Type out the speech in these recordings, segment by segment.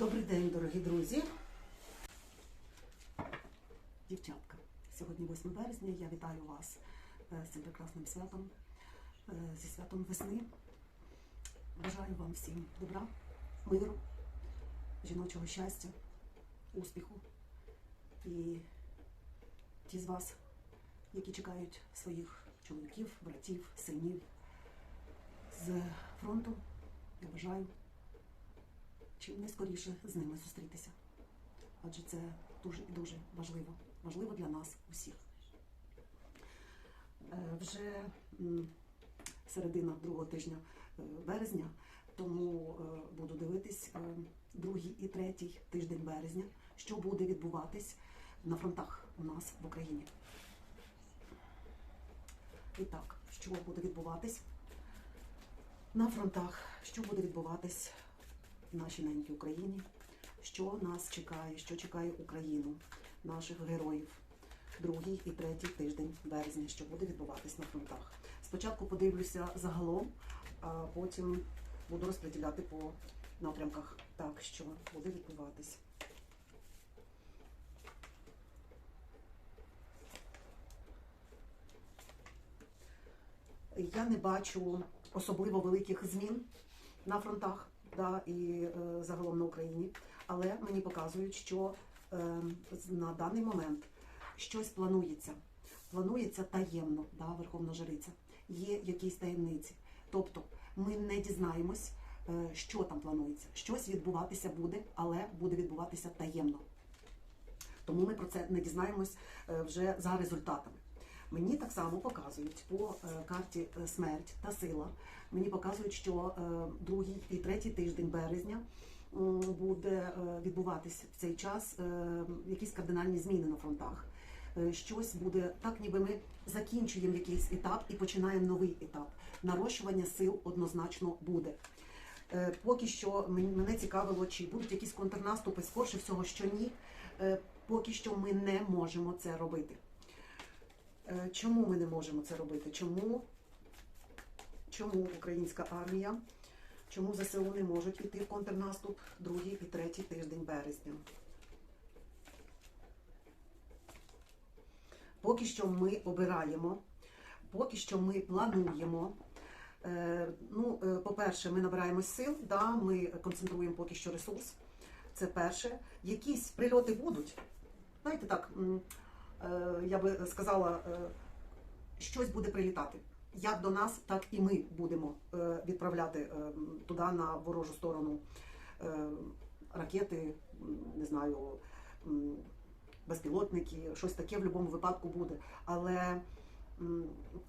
Добрий день, дорогі друзі. Дівчатка, сьогодні 8 березня. Я вітаю вас е, з цим прекрасним святом, е, зі святом весни. Бажаю вам всім добра, миру, жіночого щастя, успіху. І ті з вас, які чекають своїх чоловіків, братів, синів з фронту, я бажаю чим найскоріше з ними зустрітися. Адже це дуже і дуже важливо. Важливо для нас усіх. Е, Вже середина другого тижня е, березня, тому е, буду дивитись другий і третій тиждень березня, що буде відбуватись на фронтах у нас в Україні. І так, що буде відбуватись на фронтах, що буде відбуватись нашій ненькій Україні, що нас чекає, що чекає Україну, наших героїв. Другий і третій тиждень березня, що буде відбуватись на фронтах. Спочатку подивлюся загалом, а потім буду розподіляти по напрямках так, що буде відбуватись. Я не бачу особливо великих змін на фронтах да, і е, загалом на Україні, але мені показують, що е, на даний момент щось планується. Планується таємно, да, Верховна Жриця. Є якісь таємниці. Тобто ми не дізнаємось, е, що там планується. Щось відбуватися буде, але буде відбуватися таємно. Тому ми про це не дізнаємось вже за результатами. Мені так само показують по е, карті е, смерть та сила. Мені показують, що е, другий і третій тиждень березня буде відбуватись в цей час якісь кардинальні зміни на фронтах. Щось буде так, ніби ми закінчуємо якийсь етап і починаємо новий етап. Нарощування сил однозначно буде. Поки що мен- мене цікавило, чи будуть якісь контрнаступи, скорше всього, що ні. Поки що ми не можемо це робити. Е, Чому ми не можемо це робити? Чому, чому українська армія, чому ЗСУ не можуть йти в контрнаступ другий і третій тиждень березня? Поки що ми обираємо, поки що ми плануємо. Е, Ну, е, по-перше, ми набираємось сил, да, ми концентруємо поки що ресурс. Це перше. Якісь прильоти будуть. Знаєте, так, я би сказала, е, щось буде прилітати. Як до нас, так і ми будемо е, відправляти е, туди на ворожу сторону е, ракети, не знаю, безпілотники, щось таке в будь-якому випадку буде. Але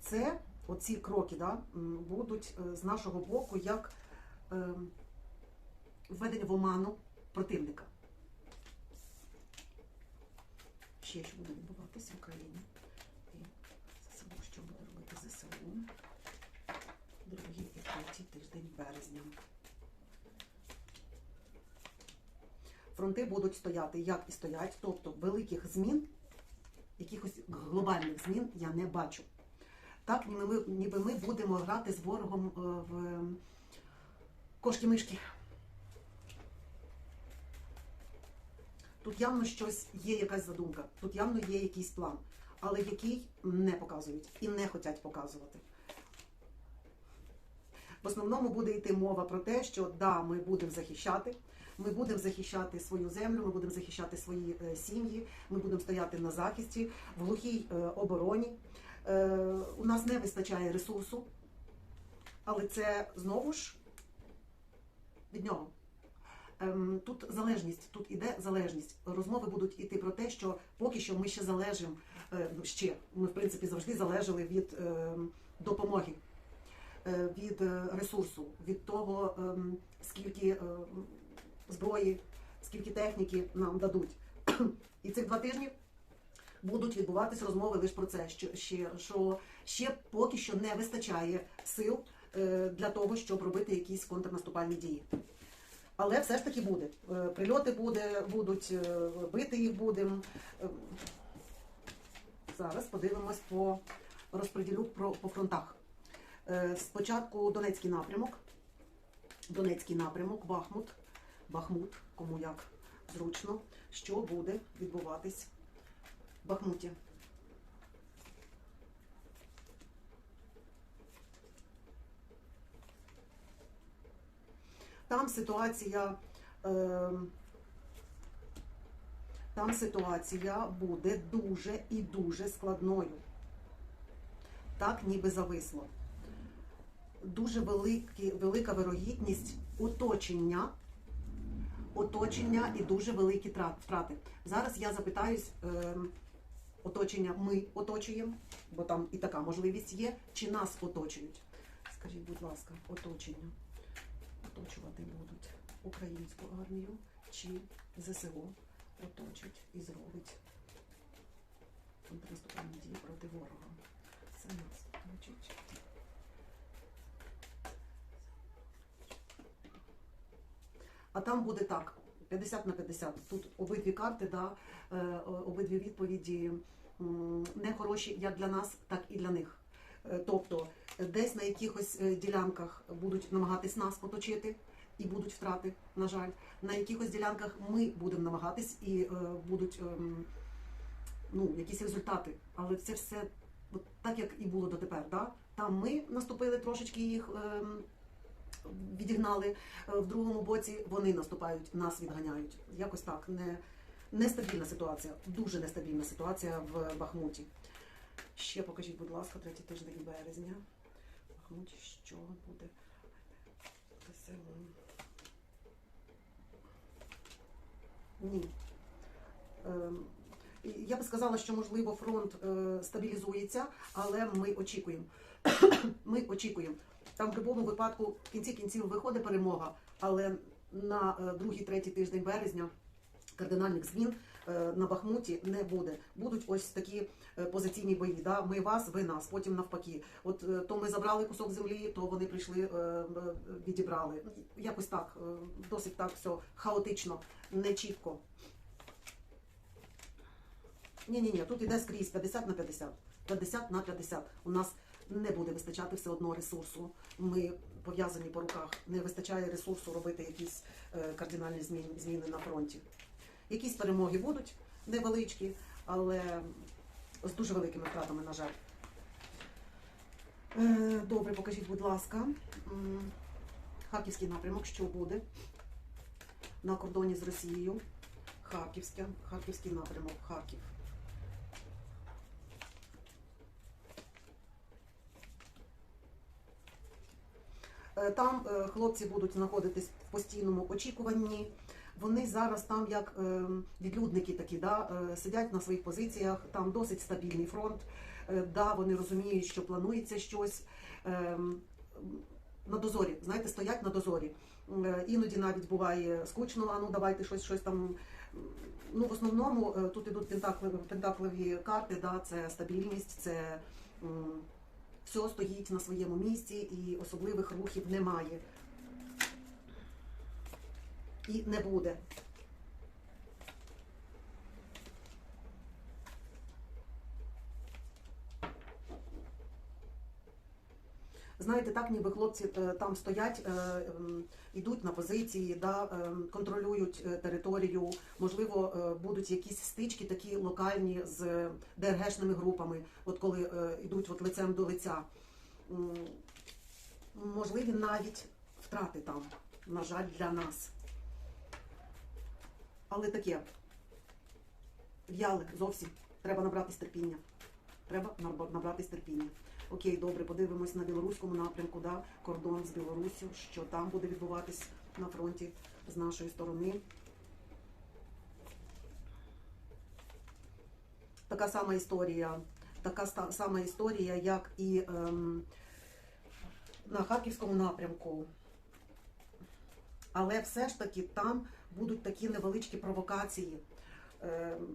це, оці кроки, да, будуть е, з нашого боку як е, введення в оману противника. Ще що буде відбуватися в Україні. І ЗСУ, що буде робити ЗСУ. Другий і третій тиждень березня. Фронти будуть стояти, як і стоять, тобто великих змін, якихось глобальних змін я не бачу. Так, ніби ми, будемо грати з ворогом е, в кошки-мишки. Тут явно щось є якась задумка, тут явно є якийсь план, але який не показують і не хочуть показувати. В основному буде йти мова про те, що да, ми будемо захищати, ми будемо захищати свою землю, ми будемо захищати свої е, сім'ї, ми будемо стояти на захисті в глухій е, обороні. Е, у нас не вистачає ресурсу, але це знову ж від нього. Ем, Тут залежність, тут іде залежність. Розмови будуть іти про те, що поки що ми ще залежимо е, ну, ще. Ми в принципі завжди залежали від е, допомоги, е, від е, ресурсу, від того, ем, скільки зброї, скільки техніки нам дадуть. І цих два тижні будуть відбуватися розмови лише про це, що ще, що ще поки що не вистачає сил для того, щоб робити якісь контрнаступальні дії. Але все ж таки буде. Е, Прильоти буде, будуть, е, бити їх будемо. Е, Зараз подивимось по розподілю по фронтах. Спочатку Донецький напрямок. Донецький напрямок, Бахмут. Бахмут, кому як зручно, що буде відбуватись в Бахмуті. Там ситуація. Е, там ситуація буде дуже і дуже складною. Так ніби зависло. Дуже великі, велика вирогідність оточення, оточення і дуже великі втрати. Зараз я запитаюсь, е, оточення ми оточуємо, бо там і така можливість є, чи нас оточують. Скажіть, будь ласка, оточення оточувати будуть українську армію чи ЗСУ оточить і зробить контрнаступальні дії проти ворога. Це нас. А там буде так: 50 на 50. Тут обидві карти, да, е, обидві відповіді не хороші як для нас, так і для них. Е, Тобто десь на якихось е, ділянках будуть намагатись нас оточити і будуть втрати, на жаль. На якихось ділянках ми будемо намагатись і е, будуть ем, ну, якісь результати. Але це все от так, як і було дотепер. Да? Там ми наступили трошечки їх. ем, Відігнали Е, в другому боці, вони наступають, нас відганяють. Якось так. Не, нестабільна ситуація, дуже нестабільна ситуація в Бахмуті. Ще покажіть, будь ласка, третій тиждень березня. В що буде? ТСУ. Ні. Ем, Я би сказала, що можливо фронт е, стабілізується, але ми очікуємо. ми очікуємо. Там в будь-якому випадку в кінці кінців виходить перемога, але на е, другий, третій тиждень березня кардинальних змін на Бахмуті не буде. Будуть ось такі е, позиційні бої. Да? Ми вас, ви нас, потім навпаки. От е, то ми забрали кусок землі, то вони прийшли, е, е, відібрали. Якось так, е, досить так все хаотично, не чітко. Ні, ні, ні, тут іде скрізь 50 на 50. 50 на 50. У нас не буде вистачати все одно ресурсу. Ми пов'язані по руках. Не вистачає ресурсу робити якісь е, кардинальні зміни на фронті. Якісь перемоги будуть невеличкі, але з дуже великими втратами, на жаль. Е, Добре, покажіть, будь ласка, Харківський напрямок, що буде на кордоні з Росією. Харківське, Харківський напрямок, Харків. Е, Там е, хлопці будуть знаходитись в постійному очікуванні. Вони зараз там як е, відлюдники такі, да, е, сидять на своїх позиціях, там досить стабільний фронт. Е, Да, вони розуміють, що планується щось. На дозорі, знаєте, стоять на дозорі. Іноді навіть буває скучно, а ну давайте щось, щось там. Ну, в основному тут ідуть пентакливі, пентакливі карти, да, це стабільність, це все стоїть на своєму місці і особливих рухів немає. І не буде. Знаєте, так ніби хлопці е, там стоять, е, ем, на позиції, да, ем, контролюють е, територію. Можливо, будуть якісь стички такі локальні з ДРГшними групами, от коли йдуть от лицем до лиця. Можливі навіть втрати там, на жаль, для нас. Але таке. В'яли зовсім. Треба набратись терпіння. Треба набратись терпіння. Окей, добре, подивимось на білоруському напрямку, да, кордон з Білоруссю, що там буде відбуватись на фронті з нашої сторони. Така сама історія, така сама історія, як і ем, на Харківському напрямку. Але все ж таки там будуть такі невеличкі провокації. Ем,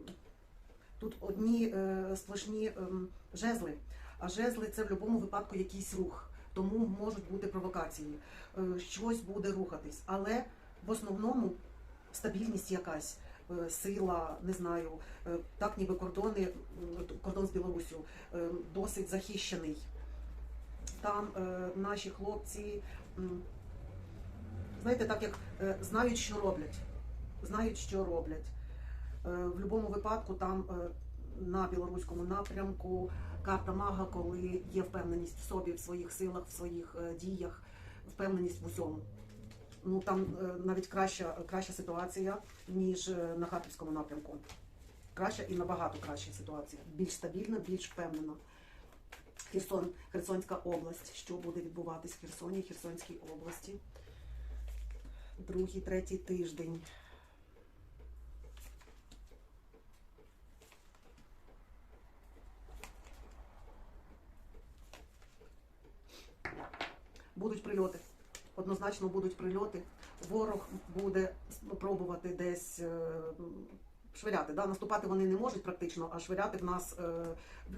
Тут одні е, сплошні ем, жезли, а жезли це в будь-якому випадку якийсь рух. Тому можуть бути провокації. Е, щось буде рухатись. Але в основному стабільність якась, е, сила, не знаю, так ніби кордони, кордон з Білоруссю е, досить захищений. Там е, наші хлопці знаєте, так як е, знають, що роблять. Знають, що роблять. Е, В будь-якому випадку там е, на білоруському напрямку карта мага, коли є впевненість в собі, в своїх силах, в своїх діях, впевненість в усьому. Ну там навіть краща, краща ситуація, ніж на Харківському напрямку. Краща і набагато краща ситуація. Більш стабільна, більш впевнена. Херсон, Херсонська область. Що буде відбуватись в Херсоні, Херсонській області? Другий, третій тиждень. Будуть прильоти. Однозначно будуть прильоти. Ворог буде пробувати десь е, швиряти. Да? Наступати вони не можуть практично, а швиряти в нас е,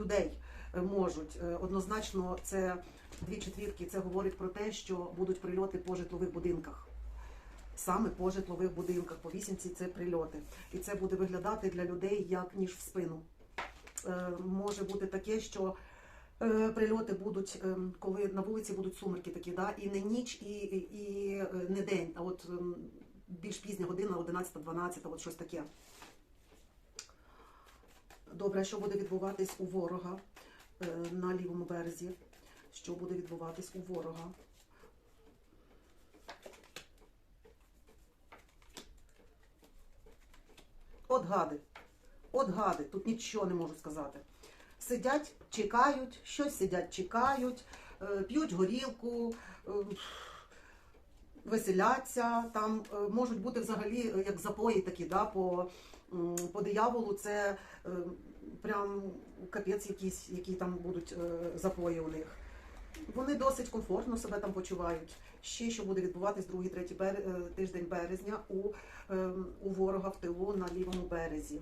людей е, можуть. Однозначно, це дві четвірки. Це говорить про те, що будуть прильоти по житлових будинках. Саме по житлових будинках, по вісімці це прильоти. І це буде виглядати для людей як ніж в спину. Е, може бути таке, що е, прильоти будуть, е, коли на вулиці будуть сумерки такі, да? і не ніч, і, і, е, не день, а от ем, більш пізня година, 11-12, от щось таке. Добре, що буде відбуватись у ворога е, на лівому березі? Що буде відбуватись у ворога? От гади. От гади, тут нічого не можу сказати. Сидять, чекають, щось сидять, чекають, е, п'ють горілку, е, веселяться. Там е, можуть бути взагалі як запої такі, да, по, по дияволу це прям капець якийсь, які там будуть запої у них. Вони досить комфортно себе там почувають. Ще що буде відбуватись другий, третій бер... е, тиждень березня у, е, у ворога в тилу на лівому березі.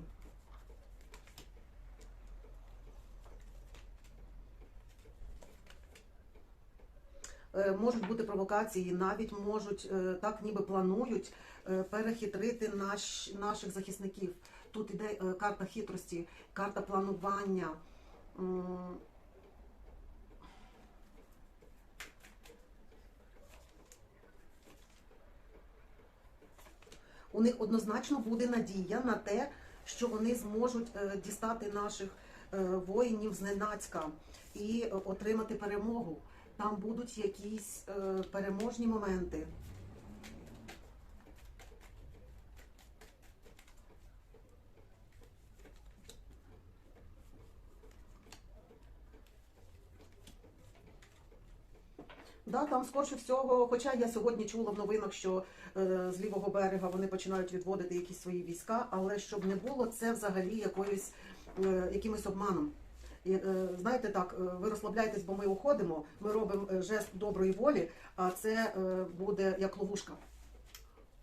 Е, Можуть бути провокації, навіть можуть е, так, ніби планують перехитрити наш, наших захисників. Тут іде карта хитрості, карта планування. У них однозначно буде надія на те, що вони зможуть е, дістати наших е, воїнів зненацька і е, отримати перемогу. Там будуть якісь переможні моменти. Да, там скорше всього, хоча я сьогодні чула в новинах, що е, з лівого берега вони починають відводити якісь свої війська, але щоб не було це взагалі якоюсь е, якимось обманом. І, е, знаєте так, е, ви розслабляєтесь, бо ми уходимо, ми робимо е, жест доброї волі, а це е, буде як ловушка.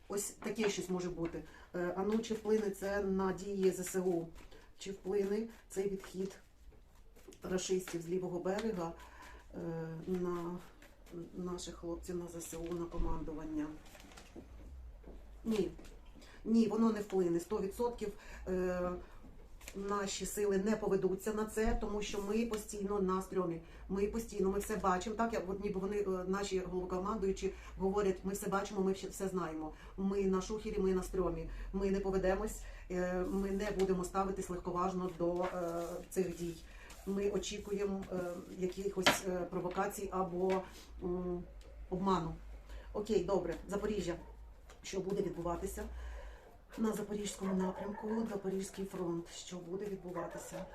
Ось таке щось може бути. Е, а ну чи вплине це на дії ЗСУ? Чи вплине цей відхід рашистів з лівого берега е, на наших хлопців на ЗСУ на командування? Ні. Ні, воно не вплине. 100% е, наші сили не поведуться на це, тому що ми постійно на стрьомі. Ми постійно, ми все бачимо. Так як ніби вони, е, наші головнокомандуючі, говорять, ми все бачимо, ми все- знаємо. Ми на шухері, ми на стрьомі. Ми не поведемось, е, ми не будемо ставитись легковажно до е, цих дій. Ми очікуємо е, якихось е, провокацій або обману. Окей, добре, Запоріжжя. Що буде відбуватися? На Запорізькому напрямку, Запорізький фронт. Що буде відбуватися?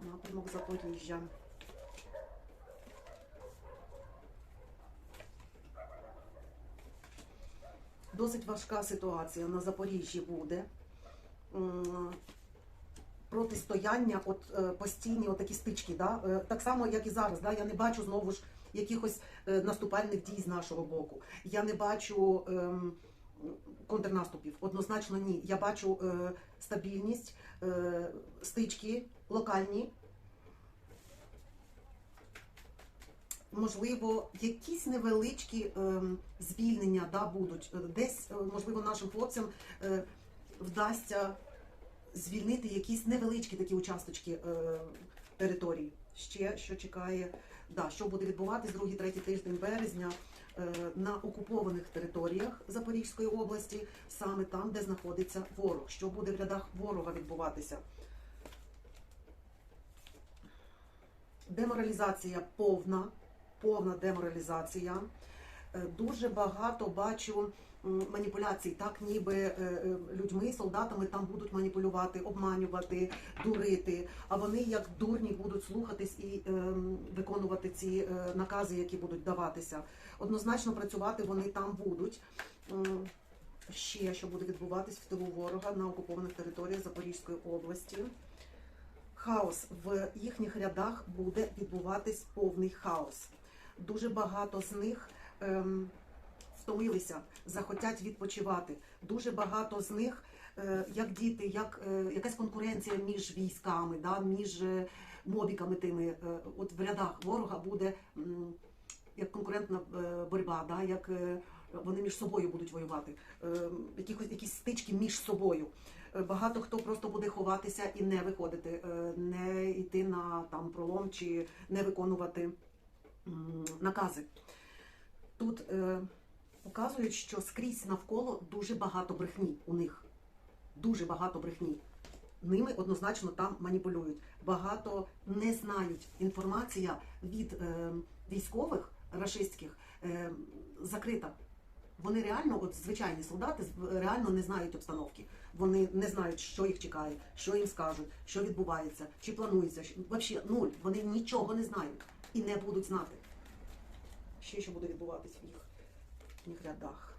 Напрямок Запоріжжя. Досить важка ситуація на Запоріжжі буде. Протистояння, от е, постійні от такі стички, да? е, так само, як і зараз. Да? Я не бачу знову ж якихось е, наступальних дій з нашого боку. Я не бачу ем, контрнаступів. Однозначно ні. Я бачу е, стабільність, е, стички локальні. Можливо, якісь невеличкі ем, звільнення да, будуть. Е, Десь, е, можливо, нашим хлопцям е, вдасться звільнити якісь невеличкі такі участочки е, території. Ще що чекає, да, що буде відбуватись другий, третій тиждень березня. е, на окупованих територіях Запорізької області, саме там, де знаходиться ворог. Що буде в рядах ворога відбуватися? Деморалізація повна, повна деморалізація. Е, Дуже багато бачу маніпуляцій, так ніби е, е, людьми, солдатами там будуть маніпулювати, обманювати, дурити. А вони як дурні будуть слухатись і ем, виконувати ці е, накази, які будуть даватися. Однозначно працювати вони там будуть. Ще що буде відбуватись в тилу ворога на окупованих територіях Запорізької області. Хаос в їхніх рядах буде відбуватись повний хаос. Дуже багато з них ем, втомилися, захотять відпочивати. Дуже багато з них, е, як діти, як е, якась конкуренція між військами, да, між е, мобіками тими. От в рядах ворога буде як конкурентна боротьба, да, як вони між собою будуть воювати, якихось якісь стички між собою. Багато хто просто буде ховатися і не виходити, не йти на там пролом чи не виконувати накази. Тут показують, що скрізь навколо дуже багато брехні у них. Дуже багато брехні. Ними однозначно там маніпулюють. Багато не знають. Інформація від е, військових рашистських е, закрита. Вони реально, от звичайні солдати, реально не знають обстановки. Вони не знають, що їх чекає, що їм скажуть, що відбувається, чи планується. Взагалі нуль. Вони нічого не знають і не будуть знати. Ще що буде відбуватись в їх, в їх рядах.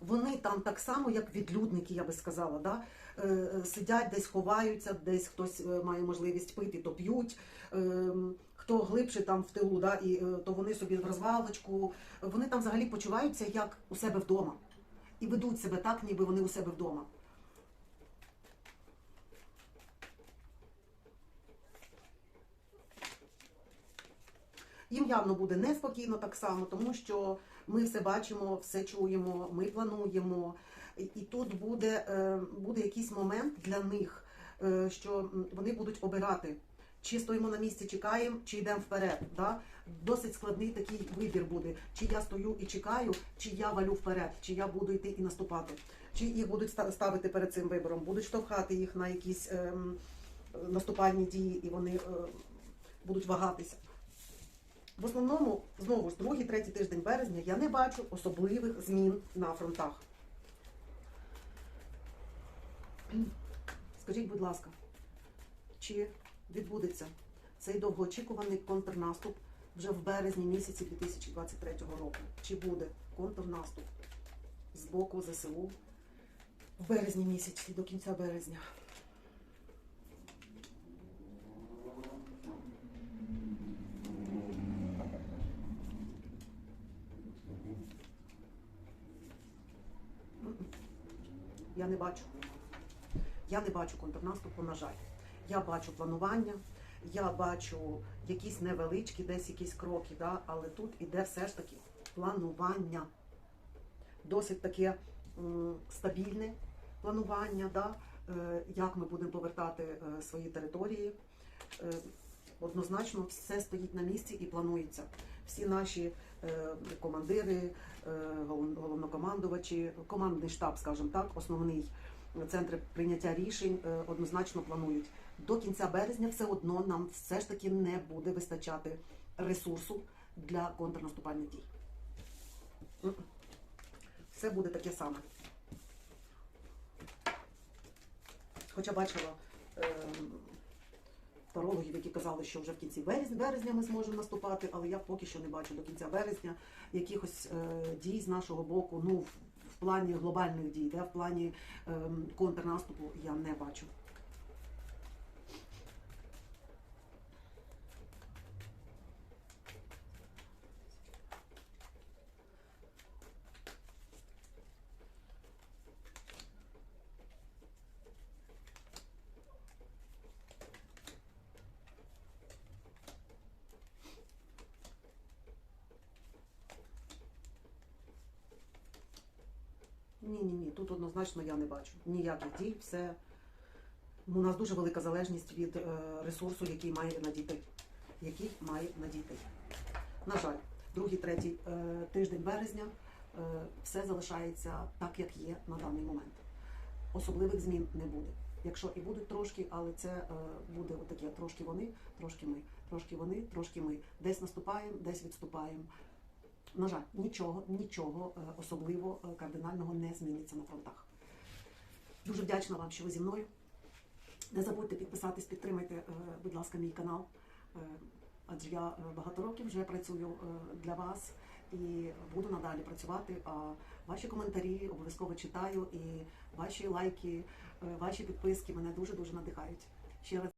Вони там так само, як відлюдники, я би сказала, да? е, сидять, десь ховаються, десь хтось е, має можливість пити, то п'ють. Е, Хто глибше там в тилу, да, і е, то вони собі в розвалочку. Вони там взагалі почуваються як у себе вдома. І ведуть себе так, ніби вони у себе вдома. Їм явно буде неспокійно так само, тому що ми все бачимо, все чуємо, ми плануємо. І тут буде, е, буде якийсь момент для них, е, що вони будуть обирати, чи стоїмо на місці, чекаємо, чи йдемо вперед. Да? Досить складний такий вибір буде. Чи я стою і чекаю, чи я валю вперед, чи я буду йти і наступати. Чи їх будуть ставити перед цим вибором, будуть штовхати їх на якісь ем, наступальні дії, і вони е, будуть вагатися. В основному, знову ж, другий, третій тиждень березня я не бачу особливих змін на фронтах. Скажіть, будь ласка, чи відбудеться цей довгоочікуваний контрнаступ вже в березні місяці 2023 року? Чи буде контрнаступ з боку ЗСУ в березні місяці до кінця березня? Бачу. Я не бачу контрнаступу, на жаль. Я бачу планування, я бачу якісь невеличкі, десь якісь кроки, да? але тут іде все ж таки планування. Досить таке стабільне планування, да? е, як ми будемо повертати е, свої території. Е, однозначно все стоїть на місці і планується. Всі наші е, командири, е, головнокомандувачі, командний штаб, скажімо так, основний центр прийняття рішень е, однозначно планують. До кінця березня все одно нам все ж таки не буде вистачати ресурсу для контрнаступальних дій. Все буде таке саме. Хоча бачила е, тарологів, які казали, що вже в кінці березня, березня ми зможемо наступати, але я поки що не бачу до кінця березня якихось е, дій з нашого боку. Ну, в, плані глобальних дій, де в плані е, контрнаступу я не бачу. Ні, ні, ні, тут однозначно я не бачу ніяких дій. Все у нас дуже велика залежність від е, ресурсу, який має надійти. який має надійти. На жаль, другий, третій е, тиждень березня е, все залишається так, як є на даний момент. Особливих змін не буде. Якщо і будуть трошки, але це е, буде отаке трошки вони, трошки ми, трошки вони, трошки ми. Десь наступаємо, десь відступаємо. На жаль, нічого, нічого е, особливо е, кардинального не зміниться на фронтах. Дуже вдячна вам, що ви зі мною. Не забудьте підписатись, підтримайте, е, будь ласка, мій канал. Адже я багато років вже працюю для вас і буду надалі працювати. А ваші коментарі обов'язково читаю і ваші лайки, ваші підписки мене дуже дуже надихають. Ще раз